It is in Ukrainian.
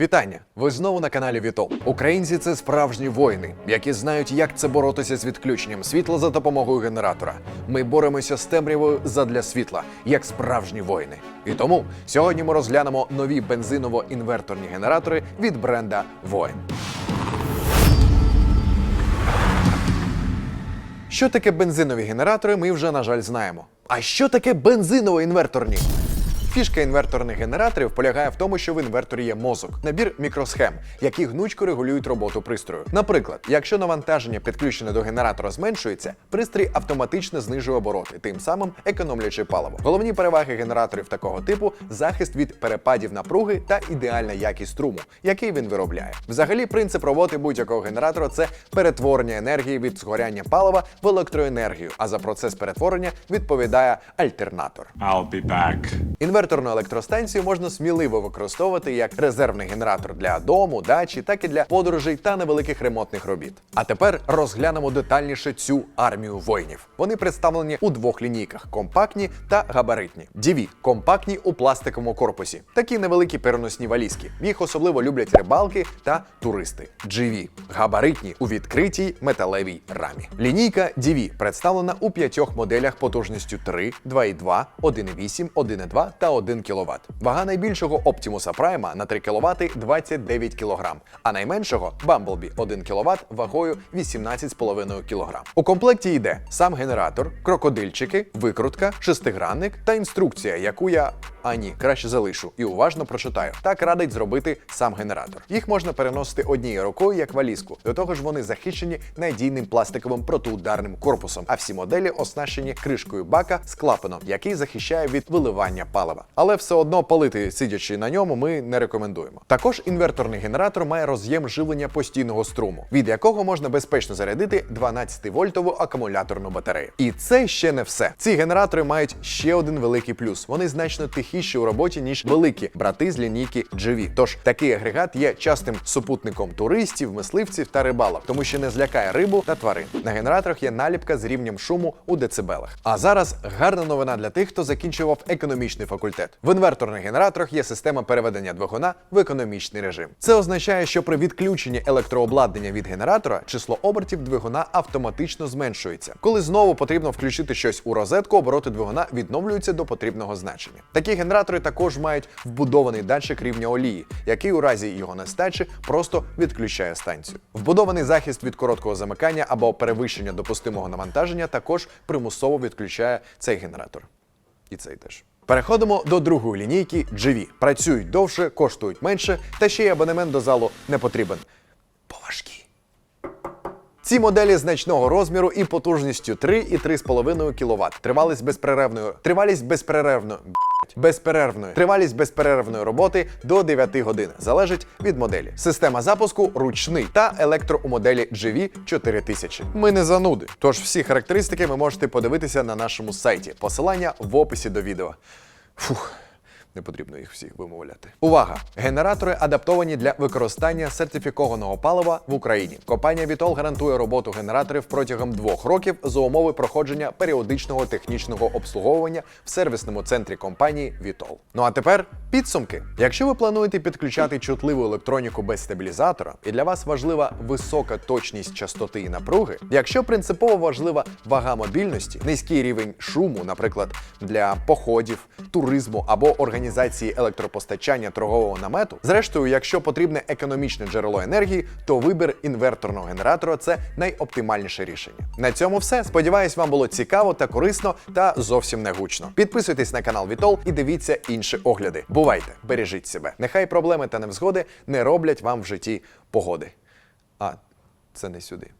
Вітання! Ви знову на каналі Вітол. Українці це справжні воїни, які знають, як це боротися з відключенням світла за допомогою генератора. Ми боремося з темрявою задля світла, як справжні воїни. І тому сьогодні ми розглянемо нові бензиново-інверторні генератори від бренда Воїн. Що таке бензинові генератори, ми вже, на жаль, знаємо. А що таке бензиново-інверторні? Фішка інверторних генераторів полягає в тому, що в інверторі є мозок, набір мікросхем, які гнучко регулюють роботу пристрою. Наприклад, якщо навантаження підключене до генератора зменшується, пристрій автоматично знижує обороти, тим самим економлячи паливо. Головні переваги генераторів такого типу захист від перепадів напруги та ідеальна якість струму, який він виробляє. Взагалі, принцип роботи будь-якого генератора це перетворення енергії від згоряння палива в електроенергію. А за процес перетворення відповідає альтернатор. I'll be back. Інверторну електростанцію можна сміливо використовувати як резервний генератор для дому, дачі, так і для подорожей та невеликих ремонтних робіт. А тепер розглянемо детальніше цю армію воїнів. Вони представлені у двох лінійках: компактні та габаритні. DV – компактні у пластиковому корпусі, такі невеликі переносні валізки. Їх особливо люблять рибалки та туристи. GV – габаритні у відкритій металевій рамі. Лінійка DV представлена у п'ятьох моделях потужністю 3, 2,2, 1,8, 1,2 та 1 кВт. Вага найбільшого Optimus Prime на 3 кВт 29 кг, а найменшого Bumblebee 1 кВт вагою 18,5 кг. У комплекті йде сам генератор, крокодильчики, викрутка, шестигранник та інструкція, яку я а ні, краще залишу і уважно прочитаю. Так радить зробити сам генератор. Їх можна переносити однією рукою як валізку. До того ж, вони захищені надійним пластиковим протиударним корпусом, а всі моделі оснащені кришкою бака з клапаном, який захищає від виливання палива. Але все одно палити, сидячи на ньому, ми не рекомендуємо. Також інверторний генератор має роз'єм живлення постійного струму, від якого можна безпечно зарядити 12-вольтову акумуляторну батарею. І це ще не все. Ці генератори мають ще один великий плюс: вони значно тихіші у роботі ніж великі брати з лінійки GV. Тож такий агрегат є частим супутником туристів, мисливців та рибалок, тому що не злякає рибу та тварин. На генераторах є наліпка з рівнем шуму у децибелах. А зараз гарна новина для тих, хто закінчував економічний факультет. В інверторних генераторах є система переведення двигуна в економічний режим. Це означає, що при відключенні електрообладнання від генератора число обертів двигуна автоматично зменшується. Коли знову потрібно включити щось у розетку, обороти двигуна відновлюються до потрібного значення. Такі генератори також мають вбудований датчик рівня олії, який у разі його нестачі просто відключає станцію. Вбудований захист від короткого замикання або перевищення допустимого навантаження також примусово відключає цей генератор. І цей теж. Переходимо до другої лінійки GV. Працюють довше, коштують менше, та ще й абонемент до залу не потрібен. Поважкі. Ці моделі значного розміру і потужністю 3 і 3,5 кВт. Тривалість безперервної тривалість безперервної б***ь, безперервної тривалість безперервної роботи до 9 годин залежить від моделі. Система запуску ручний та електро у моделі GV 4000. Ми не зануди. Тож всі характеристики ви можете подивитися на нашому сайті. Посилання в описі до відео. Фух. Не потрібно їх всіх вимовляти. Увага! Генератори адаптовані для використання сертифікованого палива в Україні. Компанія Vitol гарантує роботу генераторів протягом двох років за умови проходження періодичного технічного обслуговування в сервісному центрі компанії Vitol. Ну а тепер підсумки. Якщо ви плануєте підключати чутливу електроніку без стабілізатора, і для вас важлива висока точність частоти і напруги, якщо принципово важлива вага мобільності, низький рівень шуму, наприклад, для походів, туризму або організації електропостачання торгового намету, зрештою, якщо потрібне економічне джерело енергії, то вибір інверторного генератора це найоптимальніше рішення. На цьому все. Сподіваюсь, вам було цікаво та корисно та зовсім не гучно. Підписуйтесь на канал Вітол і дивіться інші огляди. Бувайте, бережіть себе. Нехай проблеми та невзгоди не роблять вам в житті погоди. А це не сюди.